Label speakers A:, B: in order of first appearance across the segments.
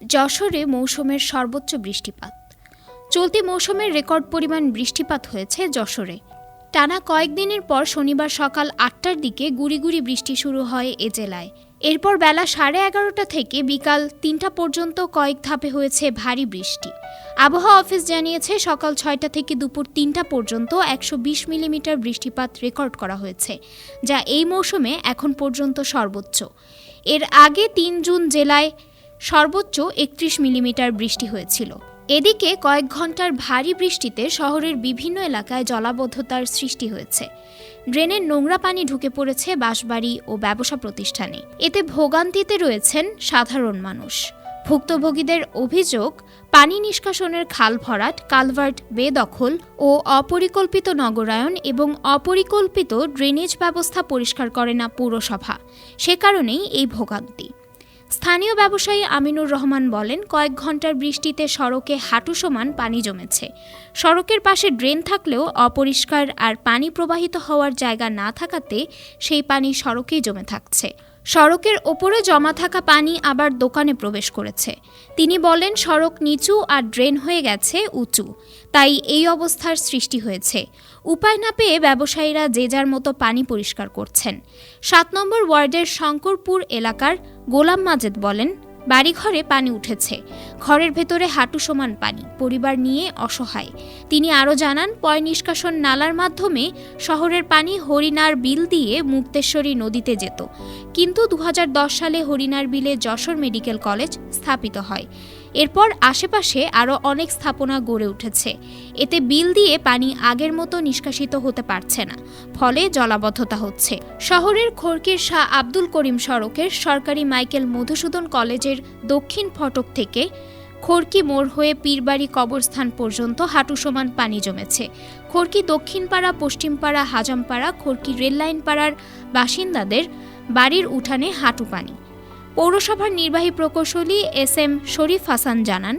A: যশোরে মৌসুমের সর্বোচ্চ বৃষ্টিপাত। চলতি মৌসুমের রেকর্ড পরিমাণ বৃষ্টিপাত হয়েছে যশোরে। টানা কয়েকদিনের পর শনিবার সকাল আটটার দিকে গুড়ি গুড়ি বৃষ্টি শুরু হয় এ জেলায়। এরপর বেলা সাড়ে এগারোটা থেকে বিকাল তিনটা পর্যন্ত কয়েক ধাপে হয়েছে ভারী বৃষ্টি। আবহাওয়া অফিস জানিয়েছে সকাল ছয়টা থেকে দুপুর তিনটা পর্যন্ত একশো বিশ মিলিমিটার বৃষ্টিপাত রেকর্ড করা হয়েছে, যা এই মৌসুমে এখন পর্যন্ত সর্বোচ্চ। এর আগে তিন জুন জেলায় সর্বোচ্চ একত্রিশ মিলিমিটার বৃষ্টি হয়েছিল। এদিকে কয়েক ঘণ্টার ভারী বৃষ্টিতে শহরের বিভিন্ন এলাকায় জলাবদ্ধতার সৃষ্টি হয়েছে। ড্রেনের নোংরা পানি ঢুকে পড়েছে বাসবাড়ি ও ব্যবসা প্রতিষ্ঠানে। এতে ভোগান্তিতে রয়েছেন সাধারণ মানুষ। ভুক্তভোগীদের অভিযোগ, পানি নিষ্কাশনের খাল ভরাট, কালভার্ট বেদখল ও অপরিকল্পিত নগরায়ন এবং অপরিকল্পিত ড্রেনেজ ব্যবস্থা পরিষ্কার করে না পুরসভা। সে কারণেই এই ভোগান্তি। স্থানীয় ব্যবসায়ী আমিনুর রহমান বলেন, কয়েক ঘণ্টার বৃষ্টিতে সড়কে হাঁটু সমান পানি জমেছে। সড়কের পাশে ড্রেন থাকলেও অপরিষ্কার আর পানি প্রবাহিত হওয়ার জায়গা না থাকাতে সেই পানি সড়কেই জমে থাকছে। সড়কের ওপরে জমা থাকা পানি আবার দোকানে প্রবেশ করেছে। তিনি বলেন, সড়ক নিচু আর ড্রেন হয়ে গেছে উঁচু। তাই এই অবস্থার সৃষ্টি হয়েছে। উপায় না পেয়ে ব্যবসায়ীরা যে যার মতো পানি পরিষ্কার করছেন। সাত নম্বর ওয়ার্ডের শঙ্করপুর এলাকার গোলাম মাজেদ বলেন বাড়িঘরে পানি উঠেছে। ঘরের ভেতরে হাঁটু সমান পানি, পরিবার নিয়ে অসহায়। তিনি আরও জানান, পয় নিষ্কাশন নালার মাধ্যমে শহরের পানি হরিণার বিল দিয়ে মুক্তেশ্বরী নদীতে যেত। কিন্তু দু হাজার দশ সালে হরিণার বিলে যশোর মেডিকেল কলেজ স্থাপিত হয়। এরপর আশেপাশে আরও অনেক স্থাপনা গড়ে উঠেছে। এতে বিল দিয়ে পানি আগের মতো নিষ্কাশিত হতে পারছে না, ফলে জলাবদ্ধতা হচ্ছে। শহরের খড়কির শাহ আব্দুল করিম সড়কের সরকারি মাইকেল মধুসূদন কলেজের দক্ষিণ ফটক থেকে খড়কি মোড় হয়ে পীরবাড়ি কবরস্থান পর্যন্ত হাঁটু সমান পানি জমেছে। খড়কি দক্ষিণপাড়া, পশ্চিমপাড়া, হাজামপাড়া, খড়কি রেললাইন পাড়ার বাসিন্দাদের বাড়ির উঠানে হাঁটু পানি। পৌরসভার নির্বাহী প্রকৌশলী এস এম শরীফ হাসান জানান,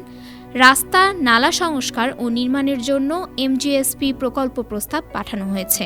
A: রাস্তা, নালা সংস্কার ও নির্মাণের জন্য এমজিএসপি প্রকল্প প্রস্তাব পাঠানো হয়েছে।